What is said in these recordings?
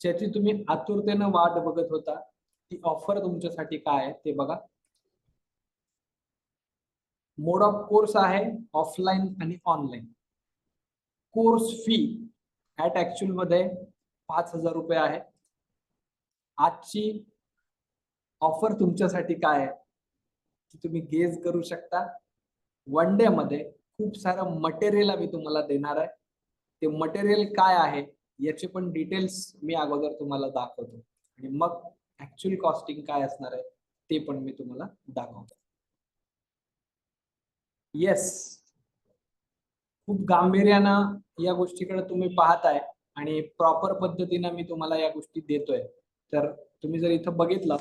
ज्याची तुम्ही आतुरतेनं वाट बघत होता ती ऑफर तुमच्यासाठी काय आहे ते बघा. मोड ऑफ कोर्स आहे ऑफलाईन आणि ऑनलाईन कोर्स फी ऍट ऍक्च्युअलमध्ये पाच हजार रुपये आहे. आजची ऑफर तुमच्यासाठी काय आहे? तुम्ही गेज करू शकता. वन डे मध्ये खूप सारं मटेरियल आम्ही तुम्हाला देणार आहे. ते मटेरियल काय आहे? याचे पण डिटेल्स मी अगोदर तुम्हाला दाखवतो. आणि मग ऍक्च्युअल कॉस्टिंग काय असणार आहे ते पण मी तुम्हाला दाखवतो. येस खूप गांभीर्यानं या गोष्टीकडे तुम्ही पाहताय आणि प्रॉपर पद्धतीनं मी तुम्हाला या गोष्टी देतोय. तर तुम्ही जर इथं बघितलं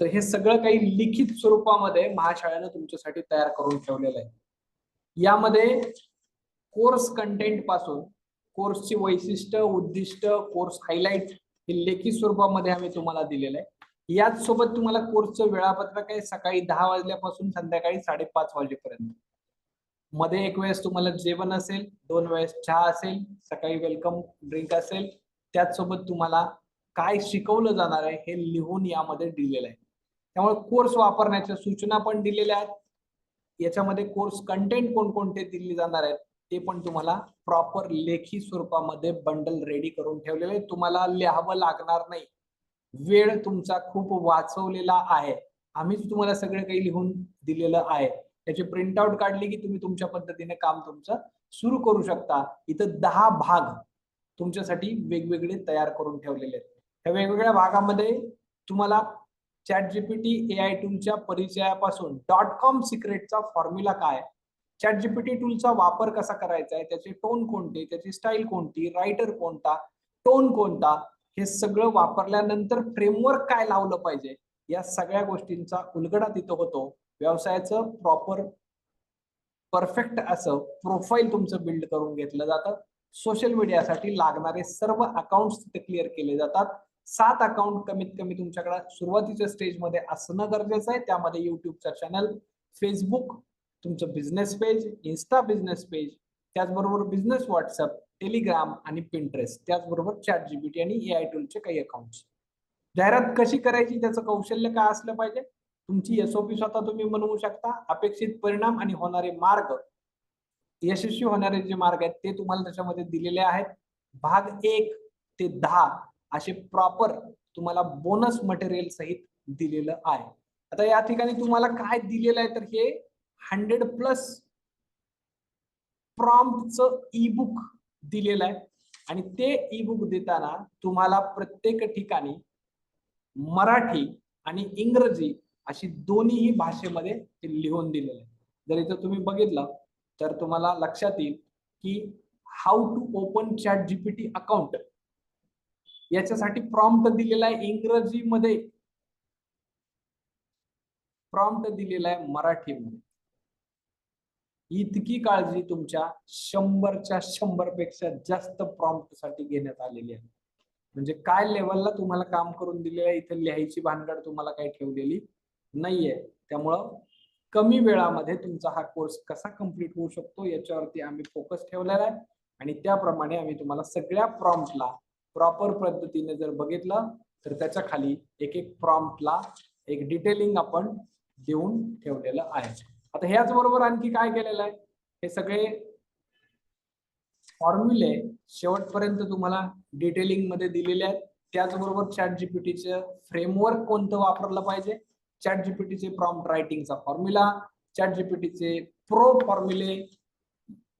तर हे सगळं काही लिखित स्वरूपामध्ये महाशाळेनं तुमच्यासाठी तयार करून ठेवलेलं आहे. यामध्ये कोर्स कंटेंटपासून कोर्सची वैशिष्ट्य उद्दिष्ट कोर्स हायलाइट हे लेखी स्वरूपामध्ये आम्ही तुम्हाला दिलेलं आहे. याच सोबत तुम्हाला कोर्सचं वेळापत्रक आहे सकाळी दहा वाजल्यापासून संध्याकाळी साडेपाच वाजेपर्यंत. मध्ये एक वेळेस तुम्हाला जेवण असेल दोन वेळेस चहा असेल सकाळी वेलकम ड्रिंक असेल त्याचसोबत तुम्हाला काय शिकवलं जाणार आहे हे लिहून यामध्ये दिलेलं आहे. त्यामुळे कोर्स वापरण्याच्या सूचना पण दिलेल्या आहेत. याच्यामध्ये कोर्स कंटेंट कोणकोणते दिले जाणार आहेत ते पण तुम्हाला प्रॉपर लेखी स्वरूपामध्ये बंडल रेडी करून ठेवलेले तुम्हाला लिहावं लागणार नाही. वेळ तुमचा खूप वाचवलेला आहे. आम्हीच तुम्हाला सगळं काही लिहून दिलेलं आहे. त्याची प्रिंटआउट काढली की तुम्ही तुमच्या पद्धतीने काम तुमचं सुरू करू शकता. इथं दहा भाग तुमच्यासाठी वेगवेगळे तयार करून ठेवलेले आहेत. ह्या वेगवेगळ्या भागामध्ये तुम्हाला चॅट जीपीटी ए आय टूलच्या परिचयापासून डॉट कॉम सिक्रेटचा फॉर्म्युला काय? चॅट जीपीटी टूलचा वापर कसा करायचा आहे? त्याचे टोन कोणते? त्याची स्टाईल कोणती? रायटर कोणता? टोन कोणता? हे सगळं वापरल्यानंतर फ्रेमवर्क काय लावलं पाहिजे? या सगळ्या गोष्टींचा उलगडा तिथं होतो. व्यवसायाचं प्रॉपर परफेक्ट असं प्रोफाईल तुमचं बिल्ड करून घेतलं जातं. सोशल मीडियासाठी लागणारे सर्व अकाउंट तिथे क्लिअर केले जातात. सात अकाउंट कमीत कमी तुमच्याकडे सुरुवातीच्या स्टेजमध्ये असणं गरजेचं आहे. त्यामध्ये युट्यूबचा चॅनल फेसबुक तुमचं business page Insta business page त्याचबरोबर बिझनेस व्हॉट्सअप टेलिग्राम आणि पिंटरेस्ट त्याचबरोबर चॅट जीबीटी आणि ए आय टूलचे काही अकाउंट्स जाहिरात कशी करायची त्याचं कौशल्य काय असलं पाहिजे? तुमची एसओपी स्वतः तुम्ही बनवू शकता. अपेक्षित परिणाम आणि होणारे मार्ग यशस्वी होणारे जे मार्ग आहेत ते तुम्हाला त्याच्यामध्ये दिलेले आहेत. भाग एक ते दहा असे प्रॉपर तुम्हाला बोनस मटेरियल सहित दिलेलं आहे. आता या ठिकाणी तुम्हाला काय दिलेलं आहे तर हे हंड्रेड प्लस प्रॉम्प्टचं ई बुक दिलेलं आहे. आणि ते ई बुक देताना तुम्हाला प्रत्येक ठिकाणी मराठी आणि इंग्रजी अशी दोन्हीही भाषेमध्ये ते लिहून दिलेलं आहे. जर इथं तुम्ही बघितलं तर तुम्हाला लक्षात येईल की how to open ChatGPT account याच्यासाठी प्रॉम्प्ट दिलेला आहे इंग्रजीमध्ये. प्रॉम्प्ट दिलेला आहे मराठीमध्ये. इतकी काळजी तुमच्या शंभरच्या शंभरपेक्षा जास्त प्रॉम्प्टसाठी घेण्यात आलेली आहे. म्हणजे काय लेवलला तुम्हाला काम करून दिलेलं आहे इथे लिहायची भानगड तुम्हाला काही ठेवलेली नाहीये. त्यामुळं कमी वेळामध्ये तुमचा हा कोर्स कसा कंप्लीट होऊ शकतो याच्यावरती आम्ही फोकस ठेवलेला आहे. आणि त्याप्रमाणे आम्ही तुम्हाला सगळ्या प्रॉम्प्टला प्रॉपर पद्धतीने जर बघितलं तर त्याच्याखाली एक एक प्रॉम्प्टला एक डिटेलिंग आपण देऊन ठेवलेलं आहे. आता ह्याच बरोबर आणखी काय केलेलं आहे? हे सगळे फॉर्म्युले शेवटपर्यंत तुम्हाला डिटेलिंगमध्ये दिलेले आहेत. त्याचबरोबर चॅट जीपीटीचे फ्रेमवर्क कोणतं वापरलं पाहिजे? चॅट जीपीटीचे प्रॉम्प्ट रायटिंगचा फॉर्म्युला चॅट जीपीटीचे प्रो फॉर्म्युले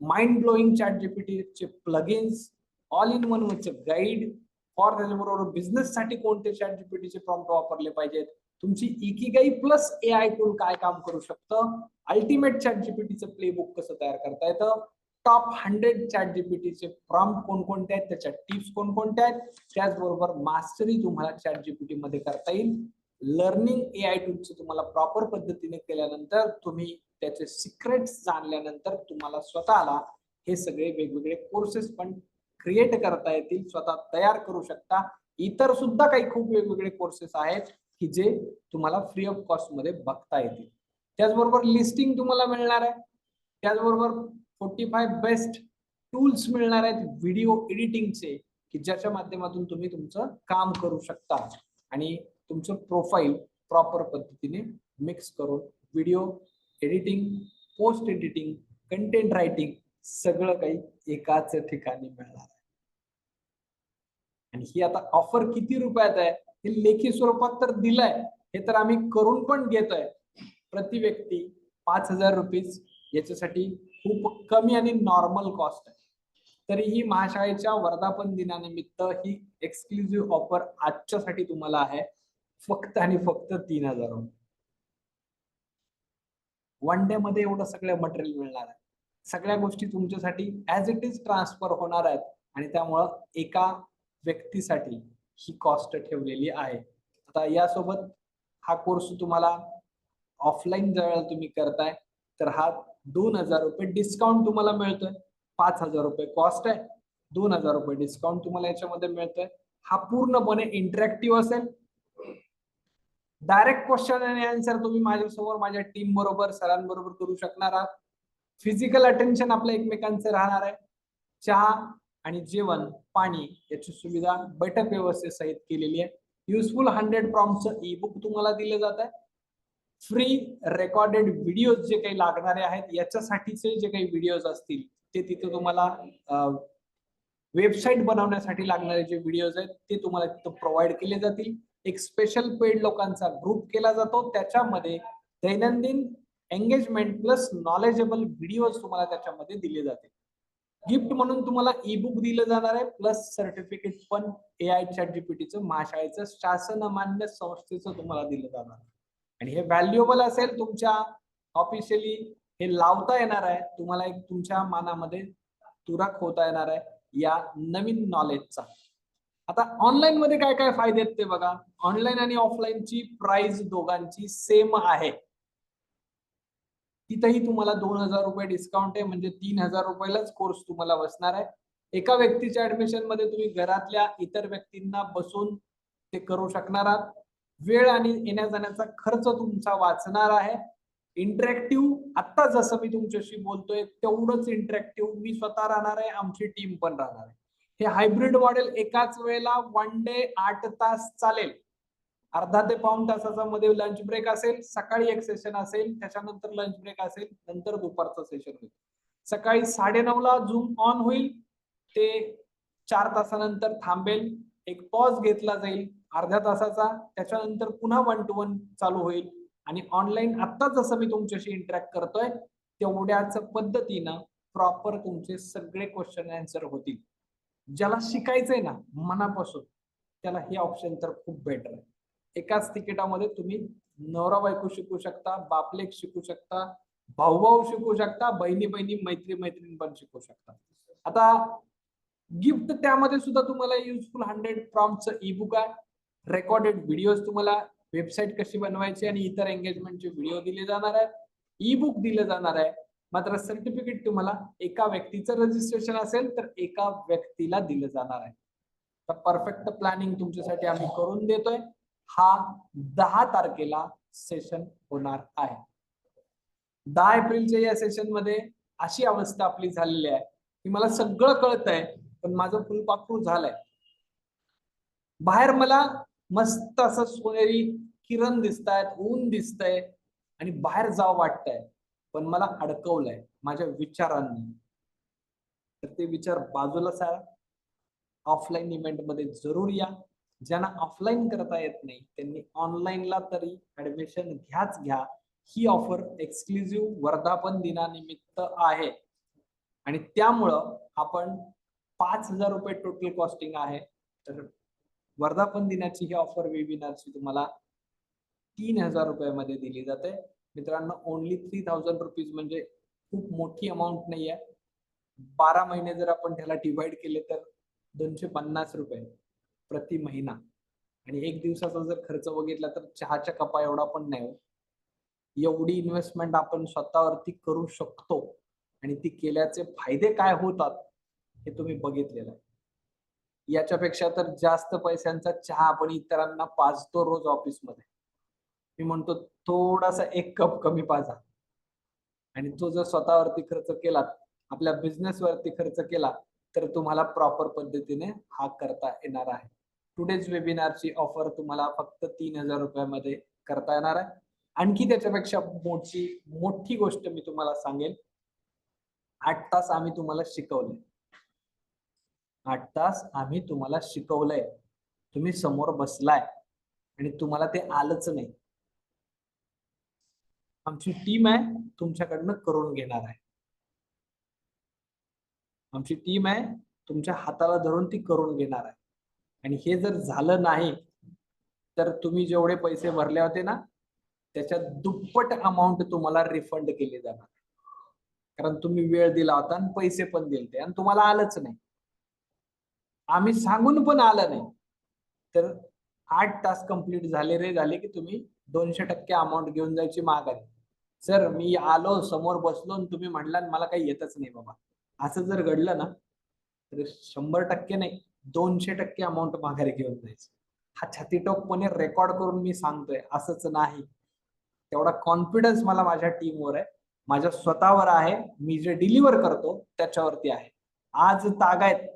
माइंड ब्लोईंग चॅट जीपीटीचे प्लगिन्स ऑल इन वन वरचे गाईड फॉर त्याच्याबरोबर बिझनेस साठी कोणते चॅट जीपीटीचे प्रॉम्प्ट वापरले पाहिजेत? तुमची ikigai plus A I tool काय काम करू शकतं? अल्टिमेट चॅट जीपीटीचं प्लेबुक कसं तयार करता येतं? टॉप हंड्रेड चॅट जीपीटीचे प्रॉम्प्ट कोणकोणते आहेत? त्याच्या टिप्स कोणकोणत्या आहेत? त्याचबरोबर मास्टरी तुम्हाला चॅट जीपीटी मध्ये करता येईल. लर्निंग ए आय टूलचं तुम्हाला प्रॉपर पद्धतीने केल्यानंतर तुम्ही त्याचे सिक्रेट्स जाणल्यानंतर तुम्हाला स्वतःला हे सगळे वेगवेगळे कोर्सेस पण क्रिएट करता येतील. स्वतः तयार करू शकता. इतर सुद्धा काही खूप वेगवेगळे कोर्सेस आहेत. की जे तुम्हाला फ्री ऑफ कॉस्टमध्ये बघता येतील. त्याचबरोबर लिस्टिंग तुम्हाला मिळणार आहे. त्याचबरोबर फोर्टी फाय बेस्ट टूल्स मिळणार आहेत व्हिडिओ एडिटिंगचे की ज्याच्या माध्यमातून तुम्ही तुमचं काम करू शकता. आणि तुमचं प्रोफाईल प्रॉपर पद्धतीने मिक्स करून video editing post editing content writing सगळं काही एकाच ठिकाणी मिळणार आहे. आणि ही आता ऑफर किती रुपयात आहे? हे लेखी स्वरूपात तर दिलंय. हे तर आम्ही करून पण घेतोय. प्रति व्यक्ती पाच हजार रुपीज याच्यासाठी खूप कमी आणि नॉर्मल कॉस्ट आहे. तरीही महाशाळेच्या वर्धापन दिनानिमित्त ही एक्सक्लुझिव्ह ऑफर आजच्यासाठी तुम्हाला आहे. फक्त आणि फक्त तीन हजार रुपये. वन डे मध्ये एवढं सगळं मटेरियल मिळणार आहे. सगळ्या गोष्टी तुमच्यासाठी ऍज इट इज ट्रान्सफर होणार आहेत. आणि त्यामुळं एका व्यक्तीसाठी ही कॉस्ट ठेवलेली आहे. आता यासोबत हा कोर्स तुम्हाला ऑफलाईन जर तुम्ही करताय तर हा दोन हजार रुपये डिस्काउंट तुम्हाला मिळतोय. पाच हजार रुपये कॉस्ट आहे दोन हजार रुपये डिस्काउंट तुम्हाला याच्यामध्ये मिळतोय. हा पूर्णपणे इंटरॅक्टिव्ह असेल. डायरेक्ट क्वेश्चन आणि आन्सर तुम्ही माझ्यासमोर माझ्या टीम बरोबर सरांबरोबर करू शकणार आहात. फिजिकल अटेन्शन आपल्या एकमेकांचं राहणार आहे. चहा आणि जेवण पाणी याची सुविधा बैठक व्यवस्थेसहित केलेली आहे. युजफुल हंड्रेड प्रॉम्पचं ई बुक तुम्हाला दिलं जात आहे. फ्री रेकॉर्डेड व्हिडिओज जे काही लागणारे आहेत याच्यासाठीचे जे काही व्हिडिओज असतील ते तिथे तुम्हाला वेबसाईट बनवण्यासाठी लागणारे जे व्हिडिओज आहेत ते तुम्हाला तिथं प्रोव्हाइड केले जातील. एक स्पेशल पेड लोकांचा ग्रुप केला जातो. त्याच्यामध्ये दैनंदिन एंगेजमेंट प्लस नॉलेजेबल व्हिडिओज तुम्हाला त्याच्यामध्ये दिले जातील. गिफ्ट म्हणून तुम्हाला ई बुक दिलं जाणार आहे प्लस सर्टिफिकेट पण ए आय चॅट जीपीटीचं महाशाळेचं शासनमान्य संस्थेचं तुम्हाला दिलं जाणार. आणि हे व्हॅल्युएबल असेल तुमच्या ऑफिशियली हे लावता येणार आहे. तुम्हाला एक तुमच्या मानामध्ये तुराक होता येणार आहे या नवीन नॉलेजचा आता ऑनलाईन मध्ये काय काय फायदे आहेत ते बघा. ऑनलाईन आणि ऑफलाईनची प्राइस दोघांची सेम आहे. तिथेही तुम्हाला दोन हजार रुपये डिस्काउंट आहे म्हणजे तीन हजार रुपयालाच कोर्स तुम्हाला बसणार आहे. एका व्यक्तीच्या ऍडमिशनमध्ये तुम्ही घरातल्या इतर व्यक्तींना बसून ते करू शकणार आहात. वेळ आणि येण्या जाण्याचा खर्च तुमचा वाचणार आहे. इंटरॅक्टिव्ह आता जसं मी तुमच्याशी बोलतोय तेवढंच इंटरॅक्टिव्ह मी स्वतः राहणार आहे आमची टीम पण राहणार आहे. हे हायब्रिड मॉडेल एकाच वेळेला वन डे आठ तास चालेल. अर्धा ते पाऊन तासाचा मध्ये लंच ब्रेक असेल सकाळी एक सेशन असेल त्याच्यानंतर लंच ब्रेक असेल नंतर दुपारचं सेशन होईल. सकाळी साडेनऊ ला झूम ऑन होईल ते चार तासानंतर थांबेल एक पॉज घेतला जाईल अर्ध्या तासाचा त्याच्यानंतर पुन्हा वन टू वन चालू होईल. आणि ऑनलाईन आता जसं मी तुमच्याशी इंटरॅक्ट करतोय तेवढ्याच पद्धतीनं प्रॉपर तुमचे सगळे क्वेश्चन आन्सर होतील. ज्याला शिकायचंय ना मनापासून त्याला हे ऑप्शन तर खूप बेटर आहे. एकाच तिकिटामध्ये तुम्ही नवरा बायको शिकू शकता बापलेक शिकू शकता भाऊ भाऊ शिकू शकता बहिणी बहिणी मैत्री मैत्रीण पण शिकू शकता. आता गिफ्ट त्यामध्ये सुद्धा तुम्हाला युजफुल हंड्रेड प्रॉम्पचं ई बुक आहे. रेकॉर्डेड व्हिडिओज तुम्हाला वेबसाईट कशी बनवायची आणि इतर एंगेजमेंटचे व्हिडिओ दिले जाणार आहेत ई बुक दिलं जाणार आहे. मात्र सर्टिफिकेट तुम्हाला एका व्यक्तीचं रजिस्ट्रेशन असेल तर एका व्यक्तीला दिलं जाणार आहे. तर परफेक्ट प्लॅनिंग तुमच्यासाठी आम्ही करून देतोय. हा दहा तारखेला सेशन होणार आहे. दहा एप्रिलच्या या सेशनमध्ये अशी अवस्था आपली झालेली आहे की मला सगळं कळत आहे पण माझं फुलपाखरू झालंय. बाहेर मला मस्त असं सोनेरी किरण दिसत आहेत ऊन दिसतंय आणि बाहेर जावं वाटतंय पण मला अडकवलंय माझ्या विचारांनी. तर ते विचार बाजूला सारा. ऑफलाईन इव्हेंटमध्ये जरूर या. ज्यांना ऑफलाईन करता येत नाही त्यांनी ऑनलाईनला तरी ऍडमिशन घ्याच घ्या. ही ऑफर एक्सक्लुझिव्ह वर्धापन दिनानिमित्त आहे. आणि त्यामुळं आपण पाच हजार रुपये टोटल कॉस्टिंग आहे. तर वर्धापन दिनाची ही ऑफर वेबिनारची तुम्हाला तीन हजार रुपयामध्ये दिली जाते. मित्रांनो ओनली थ्री थाउजंड रुपीज म्हणजे खूप मोठी अमाऊंट नाही आहे बारा महिने जर आपण त्याला डिवाइड केले तर दोनशे पन्नास रुपये. प्रति महिना. आणि एक दिवसाचा जर खर्च बघितला तर चहाच्या कपा एवढा पण नाही हो. एवढी इन्व्हेस्टमेंट आपण स्वतःवरती करू शकतो. आणि ती केल्याचे फायदे काय होतात हे तुम्ही बघितलेलं आहे. याच्यापेक्षा तर जास्त पैशांचा चहा आपण इतरांना पाजतो रोज ऑफिसमध्ये. मी म्हणतो थोडासा एक कप कमी पाजा. आणि तो जर स्वतःवरती खर्च केला आपल्या बिझनेस वरती खर्च केला तर तुम्हाला प्रॉपर पद्धतीने हा करता येणार आहे. टुडेज वेबिनारची ऑफर तुम्हाला फक्त तीन हजार रुपयामध्ये करता येणार आहे. आणखी त्याच्यापेक्षा मोठी मोठी गोष्ट मी तुम्हाला सांगेल. आठ तास आम्ही तुम्हाला शिकवले आठ तास आम्ही तुम्हाला शिकवलंय. तुम्ही समोर बसलाय आणि तुम्हाला ते आलंच नाही. आमची टीम आहे तुमच्याकडनं करून घेणार आहे. आमची टीम आहे तुमच्या हाताला धरून ती करून घेणार आहे. आणि हे जर झालं नाही तर तुम्ही जेवढे पैसे भरले होते ना त्याच्या दुप्पट अमाऊंट तुम्हाला रिफंड केली जाणार. कारण तुम्ही वेळ दिला होता आणि पैसे पण दिले आणि तुम्हाला आलंच नाही. आम्ही सांगून पण आलं नाही. तर आठ तास कंप्लीट झाले रे झाले की तुम्ही दोनशे टक्के अमाऊंट घेऊन जायची माघारी. सर मी आलो समोर बसलो आणि तुम्ही म्हणला आणि मला काही येतच नाही बाबा. असं जर घडलं ना तर शंभर टक्के नाही दोनशे टक्के अमाऊंट माघारी घेऊन जायचं. हा छातीटोकपणे रेकॉर्ड करून मी सांगतोय असंच नाही. तेवढा कॉन्फिडन्स मला माझ्या टीमवर आहे. माझ्या स्वतःवर आहे. मी जे डिलिव्हर करतो त्याच्यावरती आहे. आज तागायत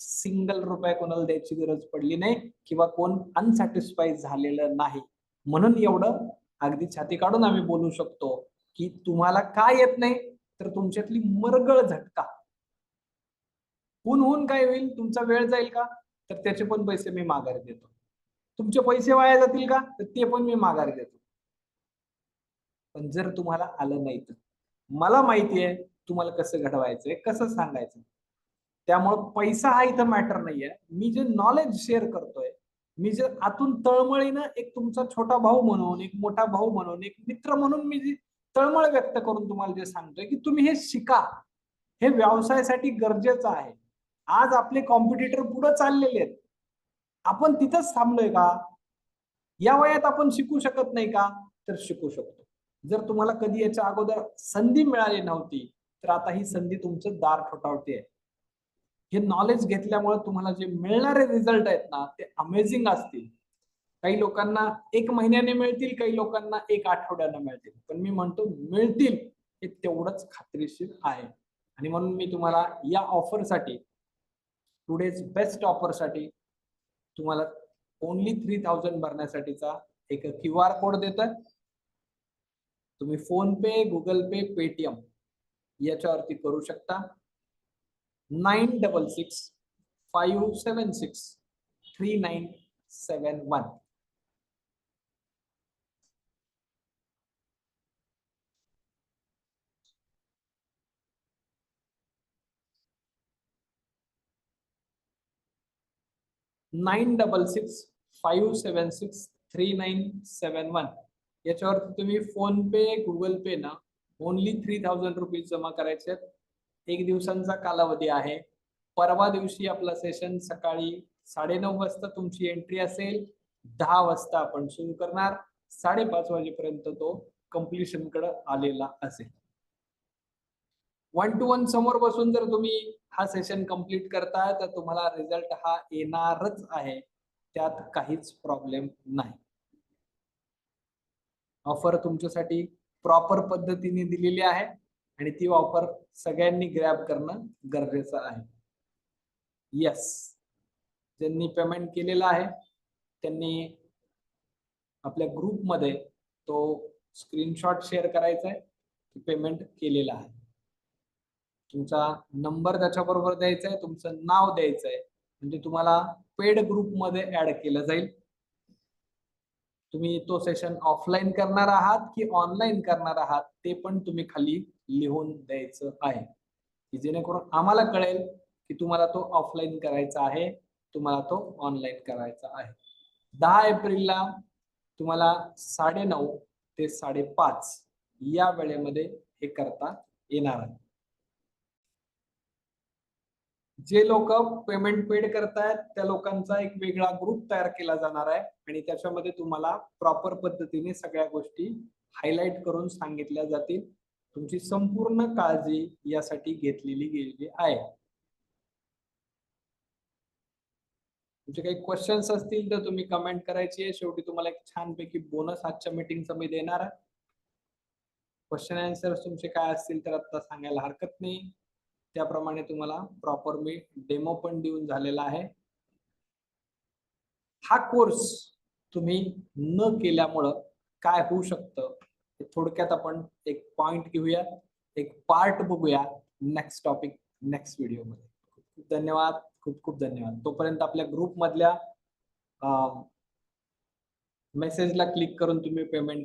सिंगल रुपये कोणाला द्यायची गरज पडली नाही किंवा कोण अनसॅटिस्फाईड झालेलं नाही. म्हणून एवढं अगदी छाती काढून आम्ही बोलू शकतो की तुम्हाला काय येत नाही तर तुमच्यातली मरगळ झटका. होऊन होऊन काय होईल? तुमचा वेळ जाईल का? तर त्याचे पण पैसे मी माघारी देतो. तुमचे पैसे वाया जातील का? तर ते पण मी माघारी देतो. पण जर तुम्हाला आलं नाही तर. मला माहिती आहे तुम्हाला कसं घडवायचंय कसं सांगायचं. त्यामुळं पैसा हा इथं मॅटर नाहीये. मी जे नॉलेज शेअर करतोय मी जे आतून तळमळीनं एक तुमचा छोटा भाऊ म्हणून एक मोठा भाऊ म्हणून एक मित्र म्हणून मी तळमळ व्यक्त करून तुम्हाला जे सांगतोय की तुम्ही हे शिका. हे व्यवसायासाठी गरजेचं आहे. आज आपले कॉम्पिटिटर पुढे चाललेले आहेत. आपण तिथंच थांबलोय का? या वयात आपण शिकू शकत नाही का? तर शिकू शकतो. जर तुम्हाला कधी याच्या अगोदर संधी मिळाली नव्हती तर आता ही संधी तुमचं दार ठोठावते हे नॉलेज घेतल्यामुळे तुम्हाला जे मिळणारे रिझल्ट आहेत ना ते अमेझिंग असतील. काही लोकांना एक महिन्याने मिळतील काही लोकांना एक आठवड्याने मिळतील. पण मी म्हणतो मिळतील हे तेवढंच खात्रीशीर आहे. आणि म्हणून मी तुम्हाला या ऑफरसाठी टुडेज बेस्ट ऑफरसाठी तुम्हाला ओनली थ्री थाउजंड भरण्यासाठीचा एक क्यू आर कोड देतोय. तुम्ही फोन पे गुगल पे पेटीएम याच्यावरती करू शकता. Nine double six five seven six three nine seven one. Nine double six five seven six three nine seven one याच्यावरती तुम्ही फोन पे गुगल पे ना only three thousand rupees जमा करायचे आहेत एक दिवसांचा कालावधी आहे परवा दिवशी आपला सेशन सकाळी साडेनऊ वाजता तुमची एंट्री असेल दहा वाजता आपण सुरू करणार साडेपाच वाजेपर्यंत तो कम्प्लिशनकडे आलेला असेल वन टू वन समोर बसून जर तुम्ही हा सेशन कंप्लीट करता तर तुम्हाला रिझल्ट हा येणारच आहे. त्यात काहीच प्रॉब्लेम नाही. ऑफर तुमच्यासाठी प्रॉपर पद्धतीने दिलेली आहे आणि ती ऑफर सगळ्यांनी ग्रॅब करणं गरजेचं आहे. येस ज्यांनी पेमेंट केलेलं आहे त्यांनी आपल्या ग्रुपमध्ये तो स्क्रीनशॉट शेअर करायचा आहे पेमेंट केलेला आहे. तुमचा नंबर त्याच्याबरोबर द्यायचा आहे तुमचं नाव द्यायचं आहे म्हणजे तुम्हाला पेड ग्रुपमध्ये ऍड केलं जाईल. तुम्ही तो सेशन ऑफलाईन करणार आहात की ऑनलाईन करणार आहात ते पण तुम्ही खाली लिहून द्यायचं आहे. की जेणेकरून आम्हाला कळेल की तुम्हाला तो ऑफलाईन करायचा आहे तुम्हाला तो ऑनलाईन करायचा आहे. दहा एप्रिलला तुम्हाला साडेनऊ ते साडेपाच या वेळेमध्ये हे करता येणार आहे. जे लोक पेमेंट पेड करतायत त्या लोकांचा एक वेगळा ग्रुप तयार केला जाणार आहे. आणि त्याच्यामध्ये तुम्हाला प्रॉपर पद्धतीने सगळ्या गोष्टी हायलाइट करून सांगितल्या जातील. तुमची संपूर्ण काळजी यासाठी घेतलेली गेलेली आहे. तुमचे काही क्वेश्चन्स असतील तर तुम्ही कमेंट करायची. आहे शेवटी तुम्हाला एक छानपैकी बोनस आजच्या मीटिंगचा मी देणार आहे. क्वेश्चन आन्सर तुमचे काय असतील तर आता सांगायला हरकत नाही. त्याप्रमाणे तुम्हाला प्रॉपर मी डेमो पण देऊन झालेला आहे. हा कोर्स तुम्ही न केल्यामुळं काय होऊ शकतं हे थोडक्यात आपण एक पॉइंट घेऊया एक पार्ट बघूया नेक्स्ट टॉपिक नेक्स्ट व्हिडिओमध्ये खूप खूप धन्यवाद खूप खूप धन्यवाद. तोपर्यंत आपल्या ग्रुप मधल्या मेसेजला क्लिक करून तुम्ही पेमेंट